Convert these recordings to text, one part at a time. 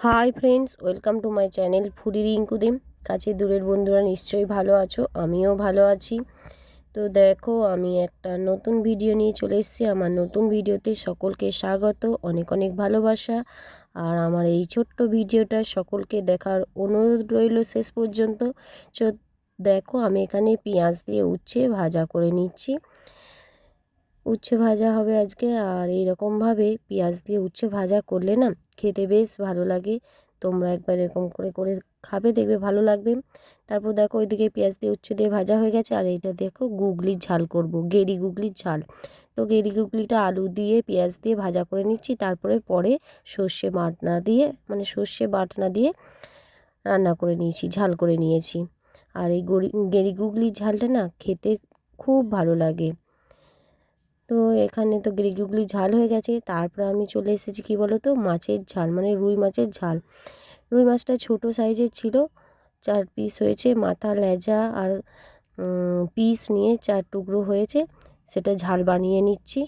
Hi friends, welcome to my channel foodie রিঙ্কুদিম কাছে দূরের বন্ধুরা নিশ্চয়ই ভালো আছো, আমিও ভালো আছি। তো দেখো, আমি একটা নতুন ভিডিও নিয়ে চলে এসেছি। আমার নতুন ভিডিওতে সকলকে স্বাগত, অনেক অনেক ভালোবাসা। আর আমার এই ছোট্ট ভিডিওটা সকলকে দেখার অনুরোধ রইল শেষ পর্যন্ত। দেখো, আমি এখানে পেঁয়াজ দিয়ে উচ্ছে ভাজা করে নিচ্ছি। উচ্ছে ভাজা হবে আজকে। আর এইরকমভাবে পেঁয়াজ দিয়ে উচ্ছে ভাজা করলে না খেতে বেশ ভালো লাগে। তোমরা একবার এরকম করে করে খাবে, দেখবে ভালো লাগবে। তারপর দেখো ওইদিকে পেঁয়াজ দিয়ে উচ্ছে দিয়ে ভাজা হয়ে গেছে। আর এইটা দেখো গুগলির ঝাল করব, গেরি গুগলির ঝাল। তো গেরি গুগলিটা আলু দিয়ে পেঁয়াজ দিয়ে ভাজা করে নিচ্ছি। তারপরে পরে সর্ষে বাটনা দিয়ে মানে সর্ষে বাটনা দিয়ে রান্না করে নিয়েছি, ঝাল করে নিয়েছি। আর এই গড়ি গেরি গুগলির ঝালটা না খেতে খুব ভালো লাগে। তো এখানে তো গিরিগুগলি ঝাল হয়ে গেছে। তারপর আমি চলে এসেছি কি বলো তো মাছের ঝাল মানে রুই মাছের ঝাল। রুই মাছটা ছোট সাইজের ছিল, চার পিস হয়েছে, মাথা, লেজা আর পিস নিয়ে চার টুকরো হয়েছে। সেটা ঝাল বানিয়ে নিচ্ছি।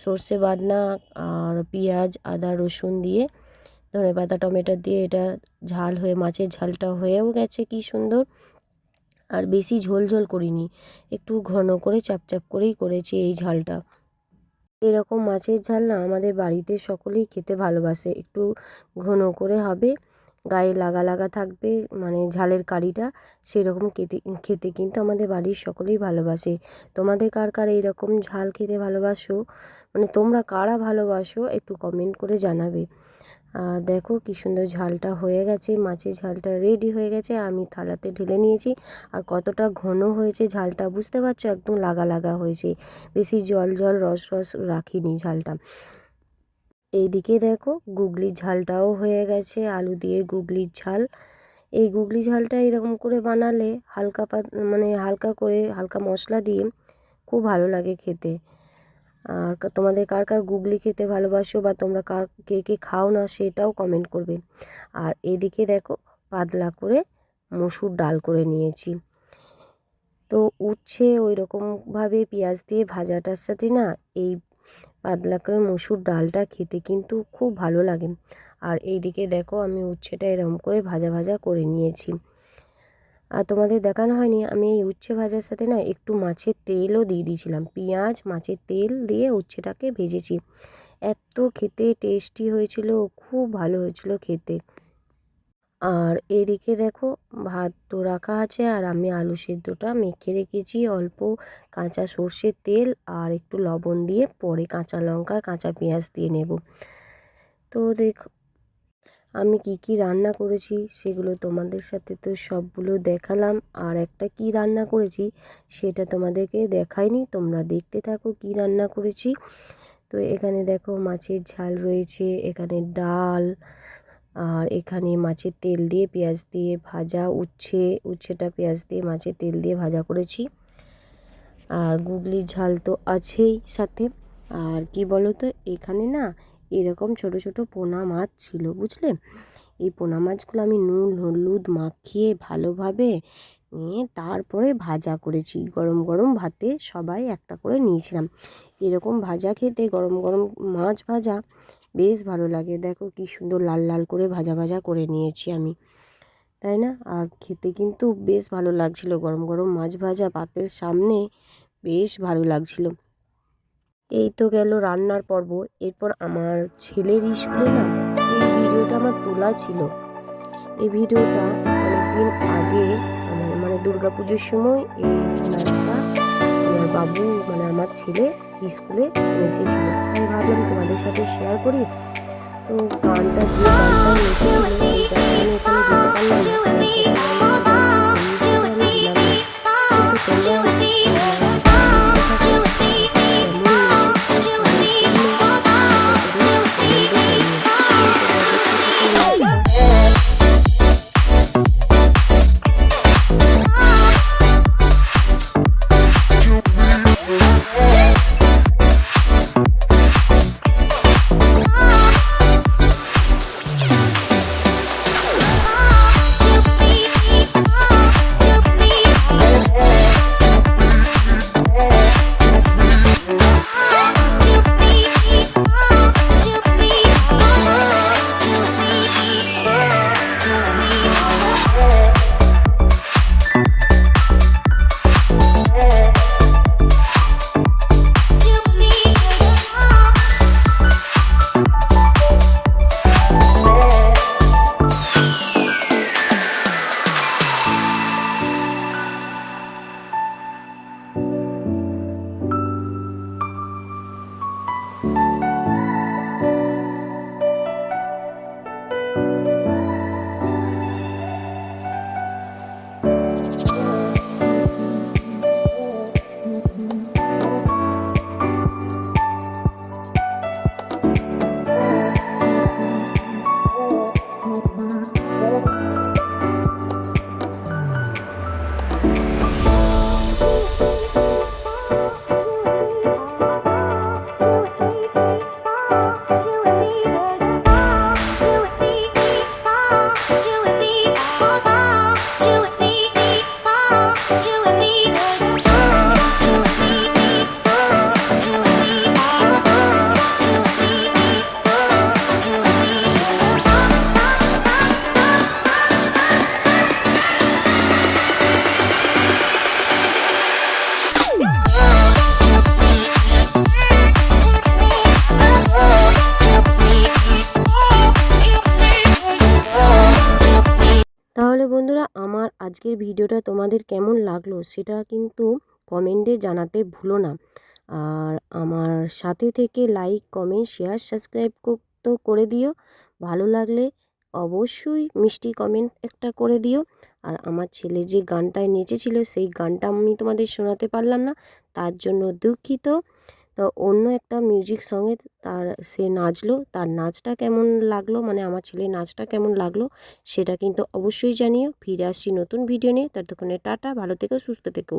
সর্ষে বাটনা আর পেঁয়াজ, আদা, রসুন দিয়ে, ধনে পাতা, টমেটো দিয়ে এটা ঝাল হয়ে, মাছের ঝালটা হয়েও গেছে কি সুন্দর। আর বেশি ঝোল ঝোল করিনি, একটু ঘন করে চাপচাপ করেই করেছি এই ঝালটা। এরকম মাছের ঝাল না আমাদের বাড়িতে সকলেই খেতে ভালোবাসে। একটু ঘন করে হবে, গায়ে লাগা লাগা থাকবে মানে ঝালের কারিটা, সেরকম খেতে খেতে কিন্তু আমাদের বাড়ির সকলেই ভালোবাসে। তোমাদের কার কার এইরকম ঝাল খেতে ভালোবাসো? মানে তোমরা কারা ভালোবাসো? একটু কমেন্ট করে জানাবে। দেখো কি সুন্দর ঝালটা হয়ে গেছে, মাছের ঝালটা রেডি হয়ে গেছে, আমি থালাতে ঢেলে নিয়েছি। আর কতটা ঘন হয়েছে ঝালটা বুঝতে পারছ? একদম লাগা লাগা হয়েছে। বেশি জল জল রস রস রাখিনি ঝালটা। এইদিকে দেখো গুগলির ঝালটাও হয়ে গেছে, আলু দিয়ে গুগলির ঝাল। এই গুগলি ঝালটা এরকম করে বানালে হালকা মানে হালকা করে হালকা মশলা দিয়ে খুব ভালো লাগে খেতে। আর তোমাদের কার কার গুগলি খেতে ভালোবাসো বা তোমরা কার, কে কে খাও না সেটাও কমেন্ট করবে। আর এদিকে দেখো, পাতলা করে মসুর ডাল করে নিয়েছি। তো উচ্ছে ওই রকমভাবে পেঁয়াজ দিয়ে ভাজাটার সাথে না এই পাতলা করে মসুর ডালটা খেতে কিন্তু খুব ভালো লাগে। আর এইদিকে দেখো, আমি উচ্ছেটা এরকম করে ভাজা ভাজা করে নিয়েছি। আর তোমাদের দেখানো হয়নি, আমি এই উচ্ছে ভাজার সাথে না একটু মাছের তেলও দিয়ে দিয়েছিলাম। পেঁয়াজ, মাছের তেল দিয়ে উচ্ছেটাকে ভেজেছি। এত খেতে টেস্টি হয়েছিল, খুব ভালো হয়েছিল খেতে। আর এদিকে দেখো, ভাত তো রাখা আছে, আর আমি আলু সেদ্ধটা মেখে রেখেছি অল্প কাঁচা সর্ষের তেল আর একটু লবণ দিয়ে পরে কাঁচা লঙ্কা, কাঁচা পেঁয়াজ দিয়ে নেব। তো দেখো আমি কি কি রান্না করেছি সেগুলো তোমাদের সাথে তো সবগুলো দেখালাম। আর একটা কি রান্না করেছি সেটা তোমাদেরকে দেখাইনি, তোমরা দেখতে থাকো কি রান্না করেছি। তো এখানে দেখো মাছের ঝাল রয়েছে, এখানে ডাল, আর এখানে মাছের তেল দিয়ে পেঁয়াজ দিয়ে ভাজা উচ্ছে, উচ্ছেটা পেঁয়াজ দিয়ে মাছের তেল দিয়ে ভাজা করেছি। আর গুগলি ঝাল তো আছেই সাথে। আর কি বলো তো এখানে না এরকম ছোট ছোট পোনা মাছ ছিল, বুঝলে? এই পোনা মাছগুলো আমি নুন, হলুদ মাখিয়ে ভালোভাবে নিয়ে তারপরে ভাজা করেছি। গরম গরম ভাতে সবাই একটা করে নিয়েছিলাম। এরকম ভাজা খেতে গরম গরম মাছ ভাজা বেশ ভালো লাগে। দেখো কি সুন্দর লাল লাল করে ভাজা ভাজা করে নিয়েছি আমি। তাই না? আর খেতে কিন্তু বেশ ভালো লাগছিল। গরম গরম মাছ ভাজা পাতের সামনে বেশ ভালো লাগছিল। এই তো গেল রান্নার পর্ব। এরপর আমার ছেলের স্কুলে না এই ভিডিওটা আমার তোলা ছিল। এই ভিডিওটা অনেকদিন আগে আমার মানে পুজোর সময় এই নাচটা আমার বাবু মানে আমার ছেলে স্কুলে নেচেছিল। তাই ভাবলাম তোমাদের সাথে শেয়ার করি। তো গানটা যে গানটা নেচেছিল আজকের ভিডিওটা তোমাদের কেমন লাগল সেটা কিন্তু কমেন্টে জানাতে ভুলো না। আর আমার সাথে থেকে লাইক কমেন্ট শেয়ার সাবস্ক্রাইব তো করে দিও। ভালো লাগলে অবশ্যই মিষ্টি কমেন্ট একটা করে দিও। আর আমার ছেলে যে গানটায় নেচেছিল সেই গানটা আমি তোমাদের শোনাতে পারলাম না, তার জন্য দুঃখিত। তো অন্য একটা মিউজিক সঙ্গে তার, সে নাচলো। তার নাচটা কেমন লাগল? মানে আমার ছেলে নাচটা কেমন লাগল? সেটা কিন্তু অবশ্যই জানিও। ফিরে আসছি নতুন ভিডিও নিয়ে। ততক্ষণে টাটা। ভালো থেকো, সুস্থ থেকো।